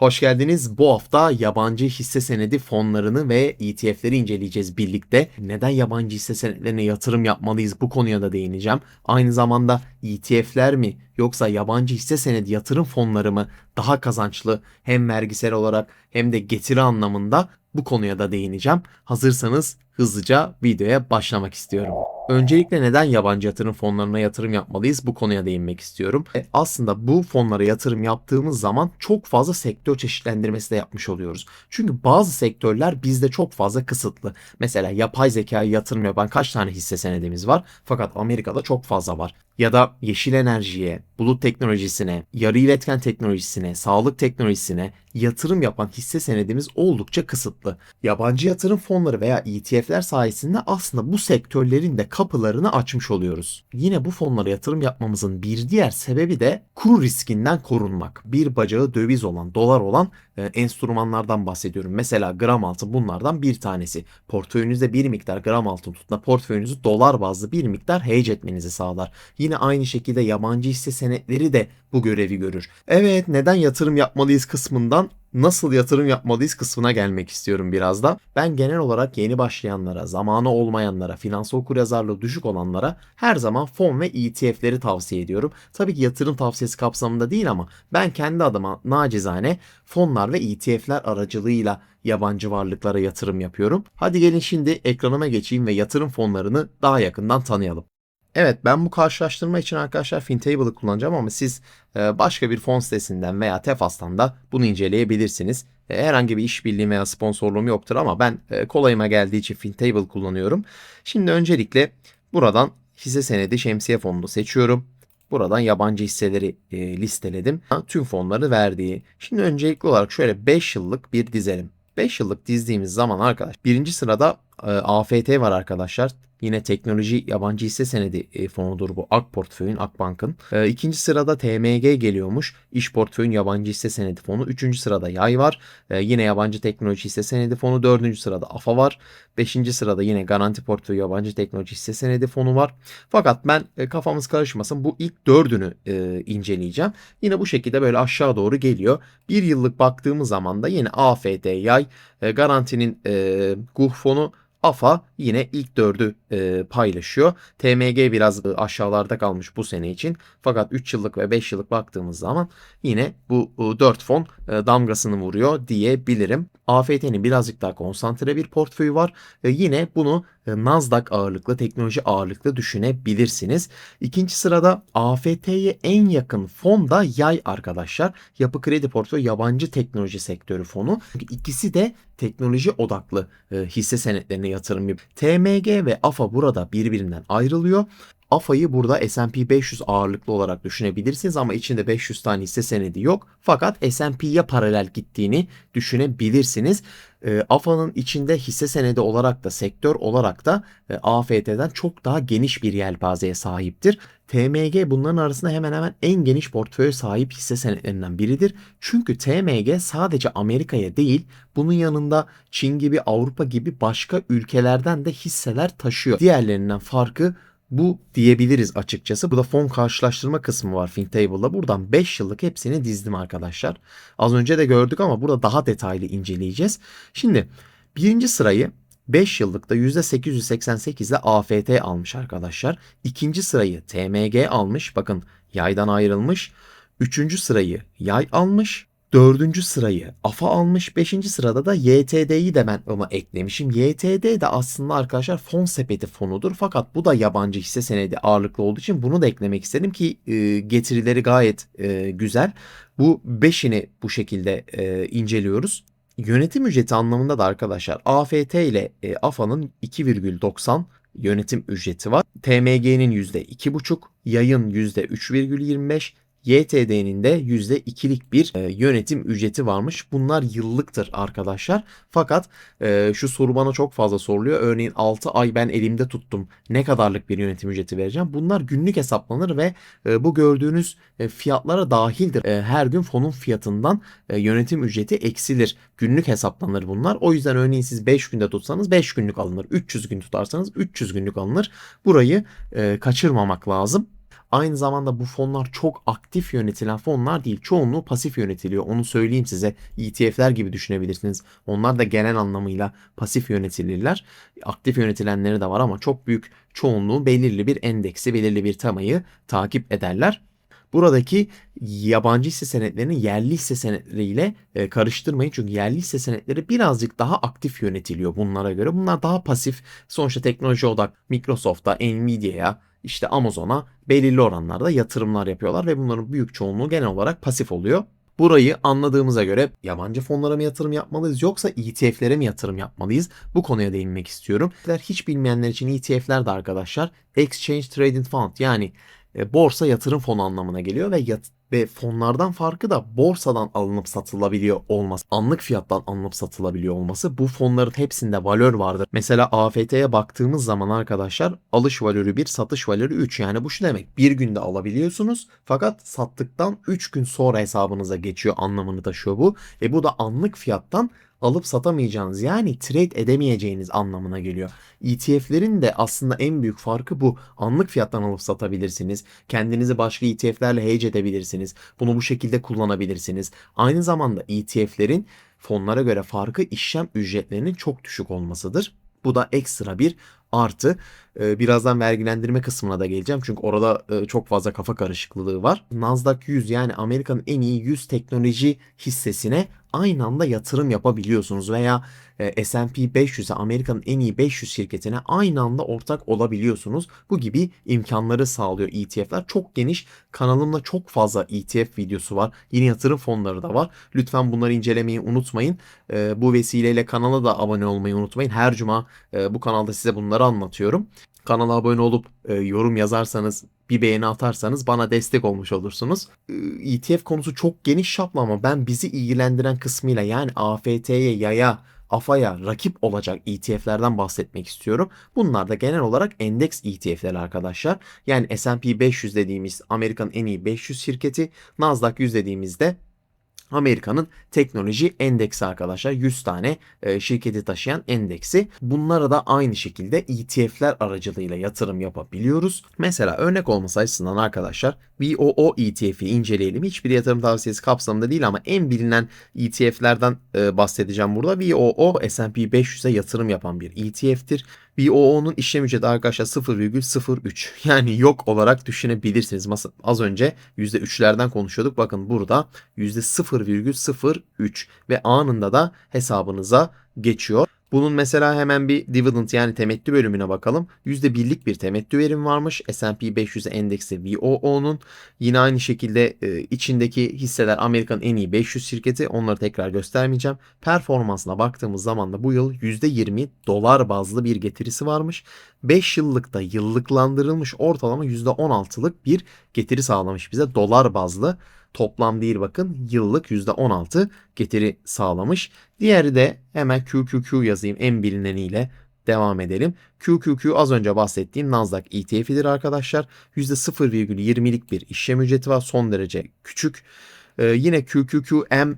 Hoş geldiniz. Bu hafta yabancı hisse senedi fonlarını ve ETF'leri inceleyeceğiz birlikte. Neden yabancı hisse senetlerine yatırım yapmalıyız bu konuya da değineceğim. Aynı zamanda ETF'ler mi yoksa yabancı hisse senedi yatırım fonları mı daha kazançlı hem vergisel olarak hem de getiri anlamında bu konuya da değineceğim. Hazırsanız hızlıca videoya başlamak istiyorum. Öncelikle neden yabancı yatırım fonlarına yatırım yapmalıyız bu konuya değinmek istiyorum. E, aslında bu fonlara yatırım yaptığımız zaman çok fazla sektör çeşitlendirmesi de yapmış oluyoruz. Çünkü bazı sektörler bizde çok fazla kısıtlı. Mesela yapay zekaya yatırım yapan kaç tane hisse senedimiz var? Fakat Amerika'da çok fazla var. Ya da yeşil enerjiye, bulut teknolojisine, yarı iletken teknolojisine, sağlık teknolojisine yatırım yapan hisse senedimiz oldukça kısıtlı. Yabancı yatırım fonları veya ETF'ler sayesinde aslında bu sektörlerin de kapılarını açmış oluyoruz. Yine bu fonlara yatırım yapmamızın bir diğer sebebi de kur riskinden korunmak. Bir bacağı döviz olan, dolar olan e, enstrümanlardan bahsediyorum. Mesela gram altın bunlardan bir tanesi. Portföyünüzde bir miktar gram altın tutma portföyünüzü dolar bazlı bir miktar hedge etmenizi sağlar. Yine aynı şekilde yabancı hisse senetleri de bu görevi görür. Evet neden yatırım yapmalıyız kısmından nasıl yatırım yapmalıyız kısmına gelmek istiyorum biraz da. Ben genel olarak yeni başlayanlara, zamanı olmayanlara, finansal okuryazarlığı düşük olanlara her zaman fon ve ETF'leri tavsiye ediyorum. Tabii ki yatırım tavsiyesi kapsamında değil ama ben kendi adıma nacizane fonlar ve ETF'ler aracılığıyla yabancı varlıklara yatırım yapıyorum. Hadi gelin şimdi ekranıma geçeyim ve yatırım fonlarını daha yakından tanıyalım. Evet ben bu karşılaştırma için arkadaşlar FinTable'ı kullanacağım ama siz e, başka bir fon sitesinden veya Tefas'tan da bunu inceleyebilirsiniz. E, herhangi bir işbirliği veya sponsorluğum yoktur ama ben e, kolayıma geldiği için FinTable kullanıyorum. Şimdi öncelikle buradan hisse senedi şemsiye fonunu seçiyorum. Buradan yabancı hisseleri listeledim. Tüm fonları verdiği. Şimdi öncelikli olarak şöyle 5 yıllık bir dizelim. 5 yıllık dizdiğimiz zaman arkadaş birinci sırada AFT var arkadaşlar. Yine teknoloji yabancı hisse senedi e, fonudur bu. Ak portföyün, Akbank'ın. E, ikinci sırada TMG geliyormuş. İş portföyün yabancı hisse senedi fonu. Üçüncü sırada Yay var. E, yine yabancı teknoloji hisse senedi fonu. Dördüncü sırada AFA var. Beşinci sırada yine garanti portföy yabancı teknoloji hisse senedi fonu var. Fakat ben e, kafamız karışmasın bu ilk dördünü e, inceleyeceğim. Yine bu şekilde böyle aşağı doğru geliyor. Bir yıllık baktığımız zaman da yine AFD, Yay, garantinin GUH fonu AFA yine ilk dördü e, paylaşıyor. TMG biraz e, aşağılarda kalmış bu sene için. Fakat 3 yıllık ve 5 yıllık baktığımız zaman yine bu e, 4 fon e, damgasını vuruyor diyebilirim. AFT'nin birazcık daha konsantre bir portföyü var. E, yine bunu e, Nasdaq ağırlıklı, teknoloji ağırlıklı düşünebilirsiniz. İkinci sırada AFT'ye en yakın fon da Yay arkadaşlar. Yapı Kredi Portföy Yabancı Teknoloji Sektörü fonu. İkisi de teknoloji odaklı e, hisse senetlerine yatırım yapıyor. TMG ve AFA burada birbirinden ayrılıyor. AFA'yı burada S&P 500 ağırlıklı olarak düşünebilirsiniz ama içinde 500 tane hisse senedi yok. Fakat S&P'ye paralel gittiğini düşünebilirsiniz. E, AFA'nın içinde hisse senedi olarak da sektör olarak da e, AFT'den çok daha geniş bir yelpazeye sahiptir. TMG bunların arasında hemen hemen en geniş portföy sahip hisse senetlerinden biridir. Çünkü TMG sadece Amerika'ya değil bunun yanında Çin gibi Avrupa gibi başka ülkelerden de hisseler taşıyor. Diğerlerinden farkı bu diyebiliriz açıkçası. Bu da fon karşılaştırma kısmı var FinTable'da. Buradan 5 yıllık hepsini dizdim arkadaşlar. Az önce de gördük ama burada daha detaylı inceleyeceğiz. Şimdi birinci sırayı 5 yıllıkta %888 ile AFT almış arkadaşlar. İkinci sırayı TMG almış. Bakın yaydan ayrılmış. Üçüncü sırayı yay almış. Dördüncü sırayı AFA almış. Beşinci sırada da YTD'yi de ben ona eklemişim. YTD de aslında arkadaşlar fon sepeti fonudur. Fakat bu da yabancı hisse senedi ağırlıklı olduğu için bunu da eklemek istedim ki e, getirileri gayet e, güzel. Bu beşini bu şekilde e, inceliyoruz. Yönetim ücreti anlamında da arkadaşlar AFT ile e, AFA'nın 2,90 yönetim ücreti var. TMG'nin %2,5, yayın %3,25, YTD'nin de %2'lik bir e, yönetim ücreti varmış. Bunlar yıllıktır arkadaşlar. Fakat e, şu soru bana çok fazla soruluyor. Örneğin 6 ay ben elimde tuttum. Ne kadarlık bir yönetim ücreti vereceğim? Bunlar günlük hesaplanır ve e, bu gördüğünüz fiyatlara dahildir. Her gün fonun fiyatından yönetim ücreti eksilir. Günlük hesaplanır bunlar. O yüzden örneğin siz 5 günde tutsanız 5 günlük alınır. 300 gün tutarsanız 300 günlük alınır. Burayı kaçırmamak lazım. Aynı zamanda bu fonlar çok aktif yönetilen fonlar değil. Çoğunluğu pasif yönetiliyor. Onu söyleyeyim size. ETF'ler gibi düşünebilirsiniz. Onlar da genel anlamıyla pasif yönetilirler. Aktif yönetilenleri de var ama çok büyük çoğunluğu belirli bir endeksi, belirli bir temayı takip ederler. Buradaki yabancı hisse senetlerini yerli hisse senetleriyle e, karıştırmayın. Çünkü yerli hisse senetleri birazcık daha aktif yönetiliyor bunlara göre. Bunlar daha pasif. Sonuçta teknoloji odak Microsoft'a, Nvidia'ya, işte Amazon'a belirli oranlarda yatırımlar yapıyorlar ve bunların büyük çoğunluğu genel olarak pasif oluyor. Burayı anladığımıza göre yabancı fonlara mı yatırım yapmalıyız yoksa ETF'lere mi yatırım yapmalıyız? Bu konuya değinmek istiyorum. Hiç bilmeyenler için ETF'ler de arkadaşlar Exchange Traded Fund yani e, borsa yatırım fonu anlamına geliyor ve yat ve fonlardan farkı da borsadan alınıp satılabiliyor olması. Anlık fiyattan alınıp satılabiliyor olması. Bu fonların hepsinde valör vardır. Mesela AFT'ye baktığımız zaman arkadaşlar alış valörü 1, satış valörü 3. Yani bu şu demek. Bir günde alabiliyorsunuz fakat sattıktan 3 gün sonra hesabınıza geçiyor anlamını taşıyor bu. Ve bu da anlık fiyattan alıp satamayacağınız yani trade edemeyeceğiniz anlamına geliyor. ETF'lerin de aslında en büyük farkı bu. Anlık fiyattan alıp satabilirsiniz. Kendinizi başka ETF'lerle hedge edebilirsiniz. Bunu bu şekilde kullanabilirsiniz. Aynı zamanda ETF'lerin fonlara göre farkı işlem ücretlerinin çok düşük olmasıdır. Bu da ekstra bir artı. Ee, birazdan vergilendirme kısmına da geleceğim. Çünkü orada e, çok fazla kafa karışıklığı var. Nasdaq 100 yani Amerika'nın en iyi 100 teknoloji hissesine aynı anda yatırım yapabiliyorsunuz veya e, S&P 500'e Amerika'nın en iyi 500 şirketine aynı anda ortak olabiliyorsunuz. Bu gibi imkanları sağlıyor ETF'ler. Çok geniş kanalımda çok fazla ETF videosu var. Yeni yatırım fonları da var. Lütfen bunları incelemeyi unutmayın. E, bu vesileyle kanala da abone olmayı unutmayın. Her cuma e, bu kanalda size bunları anlatıyorum. Kanala abone olup yorum yazarsanız bir beğeni atarsanız bana destek olmuş olursunuz. ETF konusu çok geniş şaplı ama ben bizi ilgilendiren kısmıyla yani AFT'ye, yaya, AFA'ya rakip olacak ETF'lerden bahsetmek istiyorum. Bunlar da genel olarak endeks ETF'ler arkadaşlar. Yani S&P 500 dediğimiz Amerika'nın en iyi 500 şirketi, Nasdaq 100 dediğimizde Amerika'nın teknoloji endeksi arkadaşlar. 100 tane e, şirketi taşıyan endeksi. Bunlara da aynı şekilde ETF'ler aracılığıyla yatırım yapabiliyoruz. Mesela örnek olması açısından arkadaşlar VOO ETF'i inceleyelim. Hiçbir yatırım tavsiyesi kapsamında değil ama en bilinen ETF'lerden e, bahsedeceğim burada. VOO S&P 500'e yatırım yapan bir ETF'tir. VOO'nun işlem ücreti arkadaşlar 0,03 yani yok olarak düşünebilirsiniz. Az önce %3'lerden konuşuyorduk. Bakın burada %0,03 ve anında da hesabınıza geçiyor. Bunun mesela hemen bir dividend yani temettü bölümüne bakalım. %1'lik bir temettü verim varmış. S&P 500 endeksi VOO'nun. Yine aynı şekilde e, içindeki hisseler Amerika'nın en iyi 500 şirketi. Onları tekrar göstermeyeceğim. Performansına baktığımız zaman da bu yıl %20 dolar bazlı bir getirisi varmış. 5 yıllıkta yıllıklandırılmış ortalama %16'lık bir getiri sağlamış bize dolar bazlı. Toplam değil bakın yıllık %16 getiri sağlamış. Diğeri de hemen QQQ yazayım en bilineniyle devam edelim. QQQ az önce bahsettiğim Nasdaq ETF'idir arkadaşlar. %0,20'lik bir işlem ücreti var. Son derece küçük. Ee, yine QQQM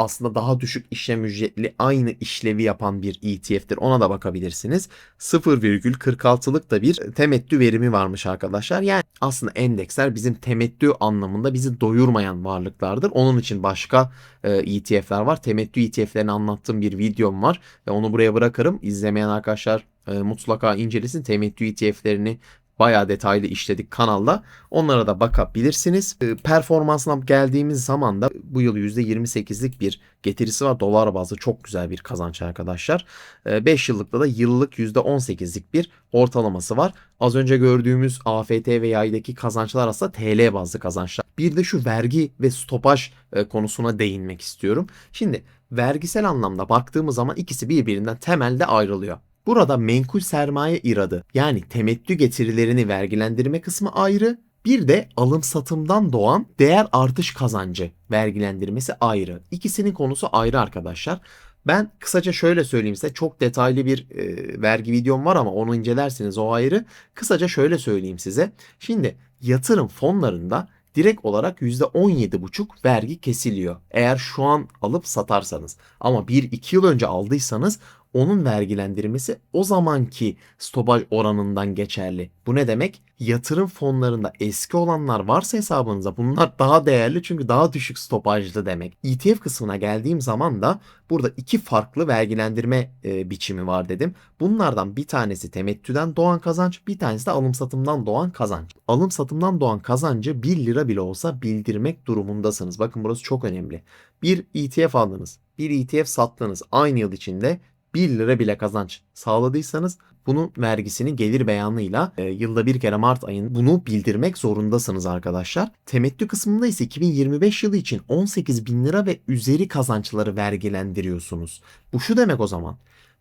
aslında daha düşük işlem ücretli aynı işlevi yapan bir ETF'tir. Ona da bakabilirsiniz. 0,46'lık da bir temettü verimi varmış arkadaşlar. Yani aslında endeksler bizim temettü anlamında bizi doyurmayan varlıklardır. Onun için başka ETF'ler e var. Temettü ETF'lerini anlattığım bir videom var ve onu buraya bırakırım. İzlemeyen arkadaşlar e, mutlaka incelesin. Temettü ETF'lerini bayağı detaylı işledik kanalda. Onlara da bakabilirsiniz. Ee, performansına geldiğimiz zaman da bu yıl %28'lik bir getirisi var. Dolar bazlı çok güzel bir kazanç arkadaşlar. 5 ee, yıllıkta da yıllık %18'lik bir ortalaması var. Az önce gördüğümüz AFT ve yaydaki kazançlar aslında TL bazlı kazançlar. Bir de şu vergi ve stopaj e, konusuna değinmek istiyorum. Şimdi vergisel anlamda baktığımız zaman ikisi birbirinden temelde ayrılıyor. Burada menkul sermaye iradı yani temettü getirilerini vergilendirme kısmı ayrı, bir de alım satımdan doğan değer artış kazancı vergilendirmesi ayrı. İkisinin konusu ayrı arkadaşlar. Ben kısaca şöyle söyleyeyim size çok detaylı bir e, vergi videom var ama onu incelersiniz o ayrı. Kısaca şöyle söyleyeyim size. Şimdi yatırım fonlarında direkt olarak %17,5 vergi kesiliyor. Eğer şu an alıp satarsanız ama 1-2 yıl önce aldıysanız onun vergilendirmesi o zamanki stopaj oranından geçerli. Bu ne demek? yatırım fonlarında eski olanlar varsa hesabınızda bunlar daha değerli çünkü daha düşük stopajlı demek. ETF kısmına geldiğim zaman da burada iki farklı vergilendirme e, biçimi var dedim. Bunlardan bir tanesi temettüden doğan kazanç, bir tanesi de alım satımdan doğan kazanç. Alım satımdan doğan kazancı 1 lira bile olsa bildirmek durumundasınız. Bakın burası çok önemli. Bir ETF aldınız, bir ETF sattınız aynı yıl içinde 1 lira bile kazanç sağladıysanız bunun vergisini gelir beyanıyla e, yılda bir kere Mart ayında bunu bildirmek zorundasınız arkadaşlar. Temettü kısmında ise 2025 yılı için 18 bin lira ve üzeri kazançları vergilendiriyorsunuz. Bu şu demek o zaman.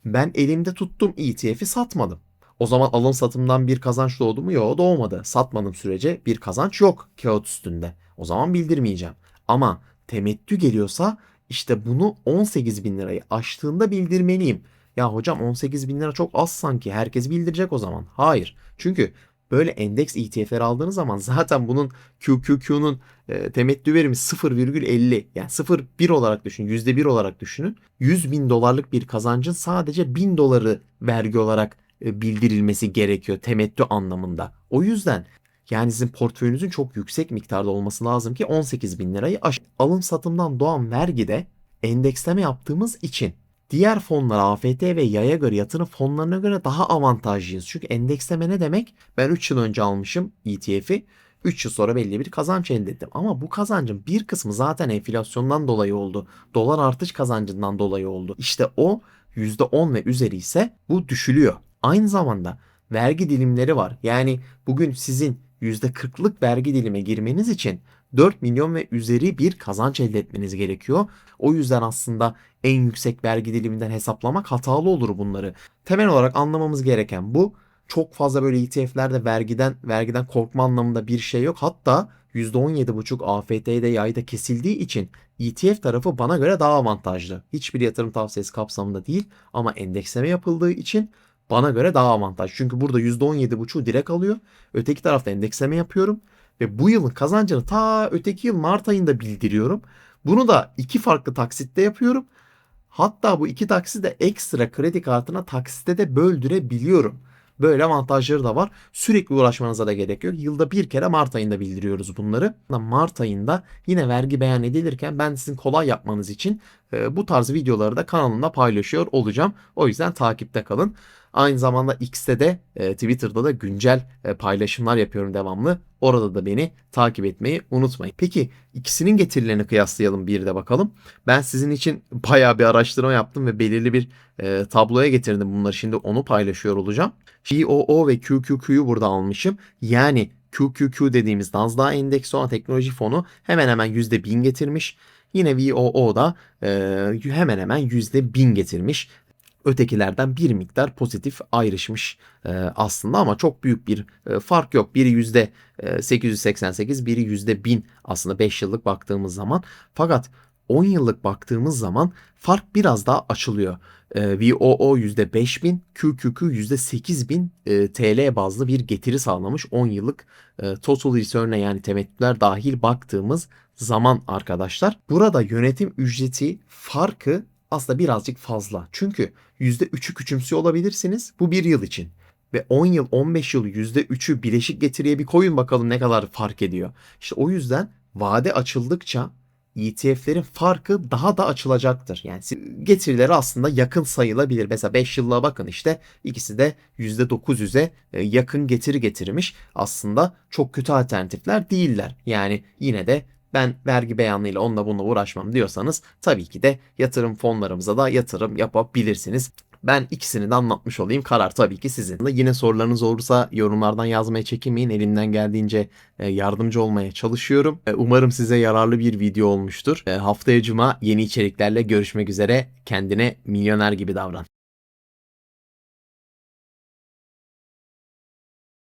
Ben elimde tuttum ETF'i satmadım. O zaman alım satımdan bir kazanç doğdu mu? Yok doğmadı. Satmadığım sürece bir kazanç yok kağıt üstünde. O zaman bildirmeyeceğim. Ama temettü geliyorsa işte bunu 18 bin lirayı aştığında bildirmeliyim. Ya hocam 18 bin lira çok az sanki herkes bildirecek o zaman. Hayır. Çünkü böyle endeks ETF'ler aldığınız zaman zaten bunun QQQ'nun e, temettü verimi 0,50 yani 0,1 olarak düşünün %1 olarak düşünün. 100 bin dolarlık bir kazancın sadece 1000 doları vergi olarak e, bildirilmesi gerekiyor temettü anlamında. O yüzden yani sizin portföyünüzün çok yüksek miktarda olması lazım ki 18 bin lirayı aş. Alım satımdan doğan vergide endeksleme yaptığımız için diğer fonlar AFT ve yaya göre yatırım fonlarına göre daha avantajlıyız. Çünkü endeksleme ne demek? Ben 3 yıl önce almışım ETF'i. 3 yıl sonra belli bir kazanç elde ettim. Ama bu kazancın bir kısmı zaten enflasyondan dolayı oldu. Dolar artış kazancından dolayı oldu. İşte o %10 ve üzeri ise bu düşülüyor. Aynı zamanda vergi dilimleri var. Yani bugün sizin %40'lık vergi dilime girmeniz için 4 milyon ve üzeri bir kazanç elde etmeniz gerekiyor. O yüzden aslında en yüksek vergi diliminden hesaplamak hatalı olur bunları. Temel olarak anlamamız gereken bu. Çok fazla böyle ETF'lerde vergiden vergiden korkma anlamında bir şey yok. Hatta %17,5 AFT'de yayda kesildiği için ETF tarafı bana göre daha avantajlı. Hiçbir yatırım tavsiyesi kapsamında değil ama endeksleme yapıldığı için bana göre daha avantaj. Çünkü burada %17,5'u direkt alıyor. Öteki tarafta endeksleme yapıyorum. Ve bu yılın kazancını ta öteki yıl Mart ayında bildiriyorum. Bunu da iki farklı taksitte yapıyorum. Hatta bu iki taksiti de ekstra kredi kartına taksitte de böldürebiliyorum. Böyle avantajları da var. Sürekli uğraşmanıza da gerek yok. Yılda bir kere Mart ayında bildiriyoruz bunları. Mart ayında yine vergi beyan edilirken ben sizin kolay yapmanız için e, bu tarz videoları da kanalımda paylaşıyor olacağım. O yüzden takipte kalın. Aynı zamanda X'te de e, Twitter'da da güncel e, paylaşımlar yapıyorum devamlı. Orada da beni takip etmeyi unutmayın. Peki ikisinin getirilerini kıyaslayalım bir de bakalım. Ben sizin için bayağı bir araştırma yaptım ve belirli bir e, tabloya getirdim bunları. Şimdi onu paylaşıyor olacağım. GOO ve QQQ'yu burada almışım. Yani QQQ dediğimiz Nasdaq Endeksi olan teknoloji fonu hemen hemen %1000 getirmiş. Yine VOO da e, hemen hemen %1000 getirmiş ötekilerden bir miktar pozitif ayrışmış e, aslında ama çok büyük bir e, fark yok. Biri yüzde 888, biri yüzde 1000 aslında 5 yıllık baktığımız zaman. Fakat 10 yıllık baktığımız zaman fark biraz daha açılıyor. E, VOO %5000, QQQ %8000 e, TL bazlı bir getiri sağlamış 10 yıllık e, total return'e yani temettüler dahil baktığımız zaman arkadaşlar. Burada yönetim ücreti farkı aslında birazcık fazla. Çünkü %3'ü küçümsüyor olabilirsiniz. Bu bir yıl için. Ve 10 yıl 15 yıl %3'ü bileşik getiriye bir koyun bakalım ne kadar fark ediyor. İşte o yüzden vade açıldıkça ETF'lerin farkı daha da açılacaktır. Yani getirileri aslında yakın sayılabilir. Mesela 5 yıllığa bakın işte ikisi de %900'e e, yakın getiri getirmiş. Aslında çok kötü alternatifler değiller. Yani yine de ben vergi beyanıyla onunla bununla uğraşmam diyorsanız tabii ki de yatırım fonlarımıza da yatırım yapabilirsiniz. Ben ikisini de anlatmış olayım. Karar tabii ki sizin. Yine sorularınız olursa yorumlardan yazmaya çekinmeyin. Elimden geldiğince e, yardımcı olmaya çalışıyorum. E, umarım size yararlı bir video olmuştur. E, haftaya cuma yeni içeriklerle görüşmek üzere. Kendine milyoner gibi davran.